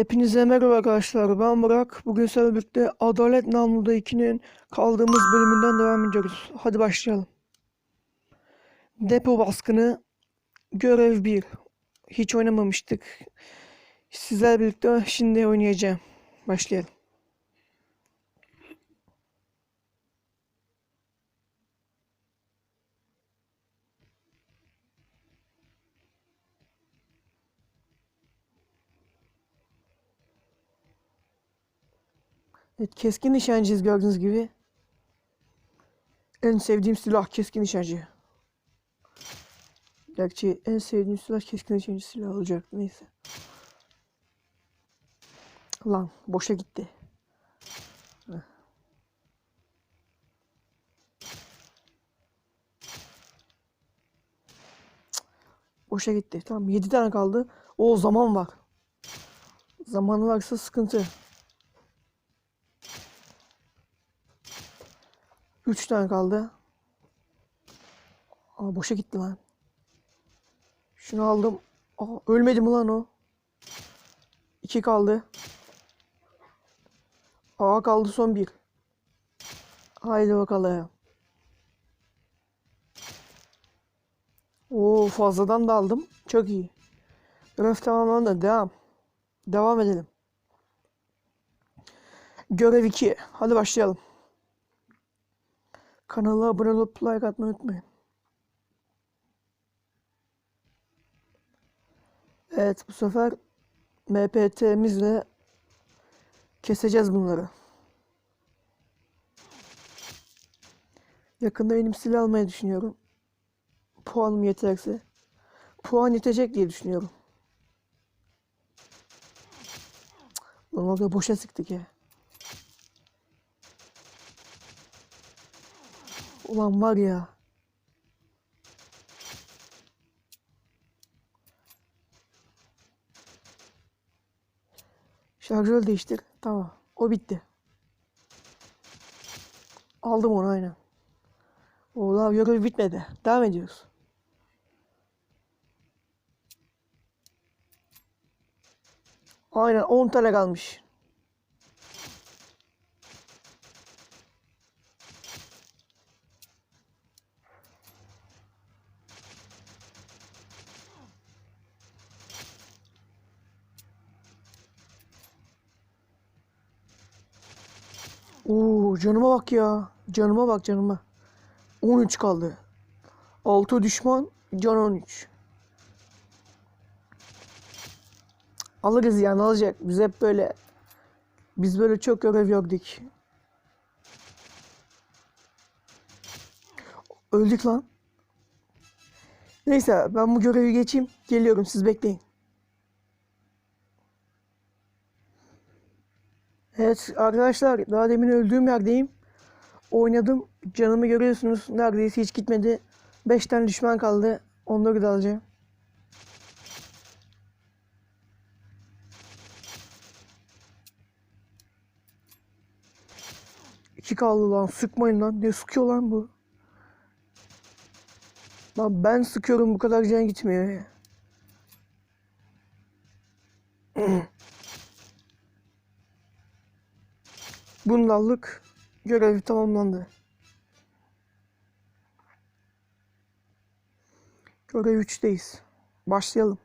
Hepinize merhaba arkadaşlar. Ben Burak. Bugün sizlerle birlikte Adalet Namlu'da 2'nin kaldığımız bölümünden devam ediyoruz. Hadi başlayalım. Depo baskını görev 1. Hiç oynamamıştık. Sizlerle birlikte şimdi oynayacağım. Başlayalım. Evet, keskin nişancıyız gördüğünüz gibi. En sevdiğim silah keskin nişancı. Gerçi en sevdiğim silah keskin nişancı silah olacak. Neyse. Lan boşa gitti. Heh. Boşa gitti. Tamam 7 tane kaldı. O zaman var. Zaman varsa sıkıntı. Üç tane kaldı. Aa boşa gitti lan. Şunu aldım. Aa ölmedi mi lan o? İki kaldı. Aa kaldı son bir. Haydi bakalım. Oo fazladan da aldım. Çok iyi. Görev tamamlandı. Devam. Devam edelim. Görev 2. Hadi başlayalım. Kanala abone olup like atmayı unutmayın. Evet bu sefer MPT'mizle keseceğiz bunları. Yakında benim silah almayı düşünüyorum. Puanım yeterse. Puan yetecek diye düşünüyorum. Lan orada boşa sıktık ya. Ulan var ya. Şarjör değiştir. Tamam. O bitti. Aldım onu aynen. Oğlan görev bitmedi. Devam ediyoruz. Aynen 10 tane kalmış. Oo canıma bak ya. Canıma bak canıma. 13 kaldı. 6 düşman, can 13. Alırız yani alacak. Biz hep böyle biz böyle çok görev gördük. Öldük lan. Neyse ben bu görevi geçeyim. Geliyorum siz bekleyin. Arkadaşlar daha demin öldüğüm yerdeyim. Oynadım. Canımı görüyorsunuz. Neredeyse hiç gitmedi. 5 tane düşman kaldı. Onları da alacağım. İki kaldı lan. Sıkmayın lan. Ne sıkıyor lan bu? Lan ben sıkıyorum bu kadar can gitmiyor ya. Bunlarlık görev tamamlandı. Görev 3'teyiz. Başlayalım.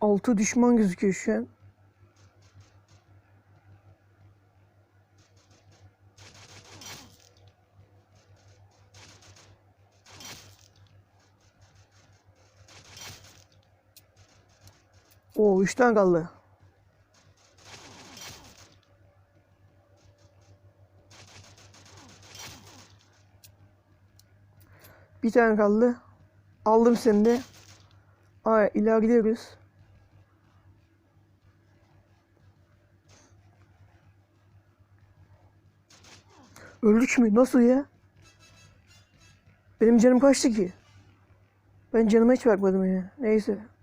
Altı düşman gözüküyor şu an. Oo 3 tane kaldı. Bir tane kaldı. Aldım seni de. Ay ilerliyoruz. Öldük mü? Nasıl ya? Benim canım kaçtı ki? Ben canıma hiç bakmadım ya. Neyse.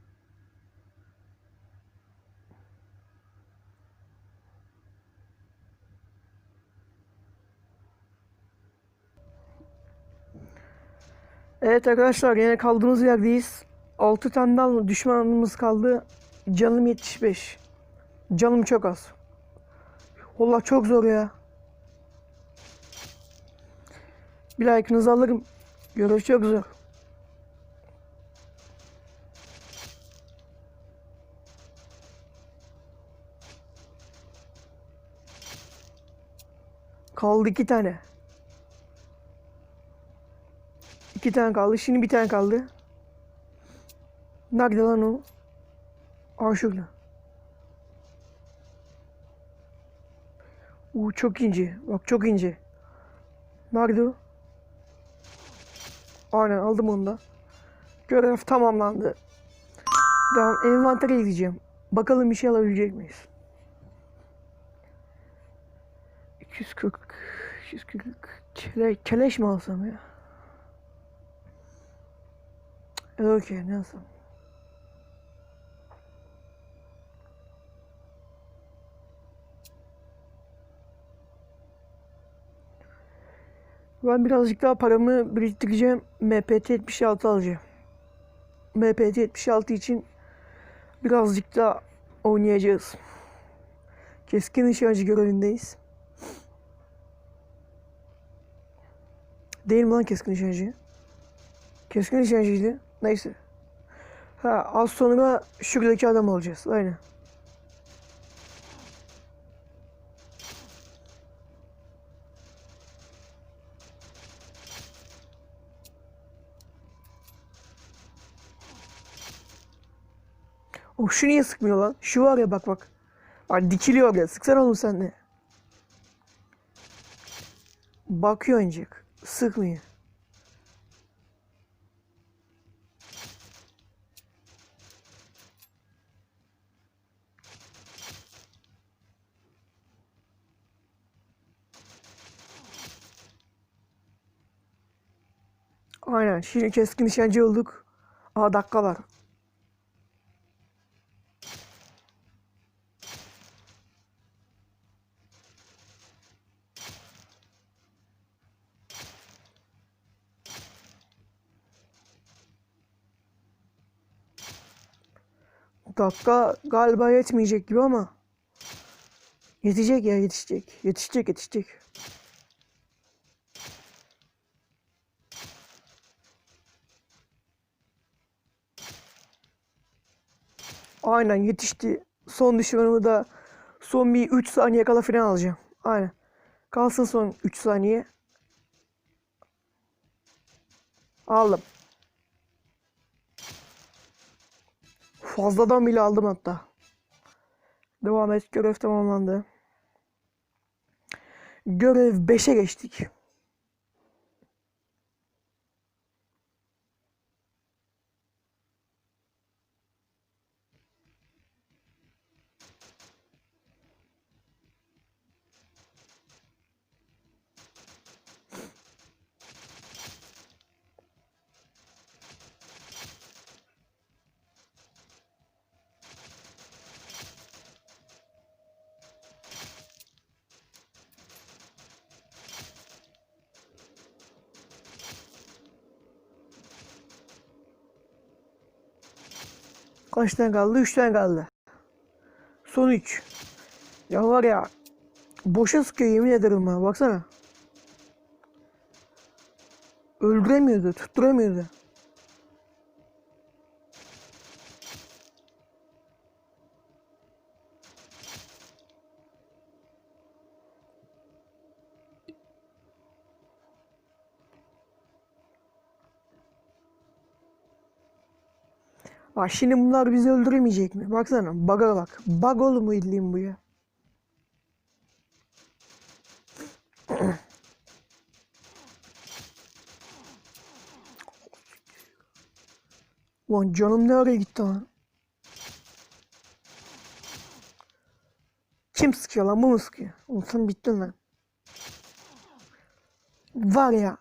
Evet arkadaşlar yine kaldığımız yerdeyiz. 6 tane düşmanımız kaldı. Canım 75. Canım çok az. Valla çok zor ya. Bir like'ınızı alırım. Görev çok zor. Kaldı iki tane. İki tane kaldı. Şimdi bir tane kaldı. Nerede lan o? Aa şurada. Uu çok ince. Bak çok ince. Nerede o? Aynen aldım onu da. Görev tamamlandı. Devam envantere gideceğim. Bakalım bir şey alabilecek miyiz? 240 240 kele, keleş mi alsam ya? Ne alsam? Ben birazcık daha paramı biriktireceğim. MPT 76 alacağım. MPT 76 için birazcık daha oynayacağız. Keskin nişancı görevindeyiz. Değil mi lan keskin nişancı? Keskin nişancıydı. Neyse. Ha az sonra şuradaki adam olacağız. Aynen. O şu niye sıkmıyor lan? Şu var ya bak bak. Bak dikiliyor ya. Sıksana oğlum sen de. Bakıyor ancak. Sıkmıyor. Aynen. Şimdi keskin nişancı olduk. Aa dakika var. Dakika galiba yetmeyecek gibi ama yetecek ya yetişecek. Yetişecek yetişecek. Aynen yetişti. Son düşmanımı da son bir 3 saniye kala falan alacağım. Aynen. Kalsın son 3 saniye. Aldım. Fazladan bile aldım hatta. Devam et. Görev tamamlandı. Görev 5'e geçtik. Kaç tane kaldı? 3 tane kaldı. Son 3. Ya var ya. Boşa sıkıyor yemin ederim ha. Baksana. Öldüremiyordu. Tutturamıyordu. Bak şimdi bunlar bizi öldüremeyecek mi? Baksana bug'a bak. Bug oğlum bu illiğin bu ya. Lan canım ne araya gitti lan? Kim sıkıyor lan? Bu mu sıkıyor? Oğlum sen bittin lan. Var ya.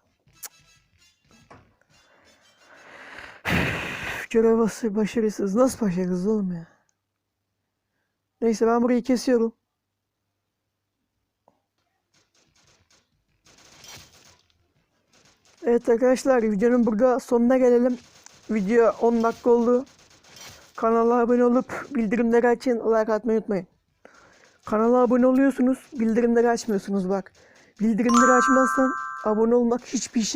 Görev bası- başarısız. Nasıl başarısız oğlum ya? Neyse ben burayı kesiyorum. Evet arkadaşlar videonun burada sonuna gelelim. Video 10 dakika oldu. Kanala abone olup bildirimleri açın. Like atmayı unutmayın. Kanala abone oluyorsunuz. Bildirimleri açmıyorsunuz bak. Bildirimleri açmazsan abone olmak hiçbir işe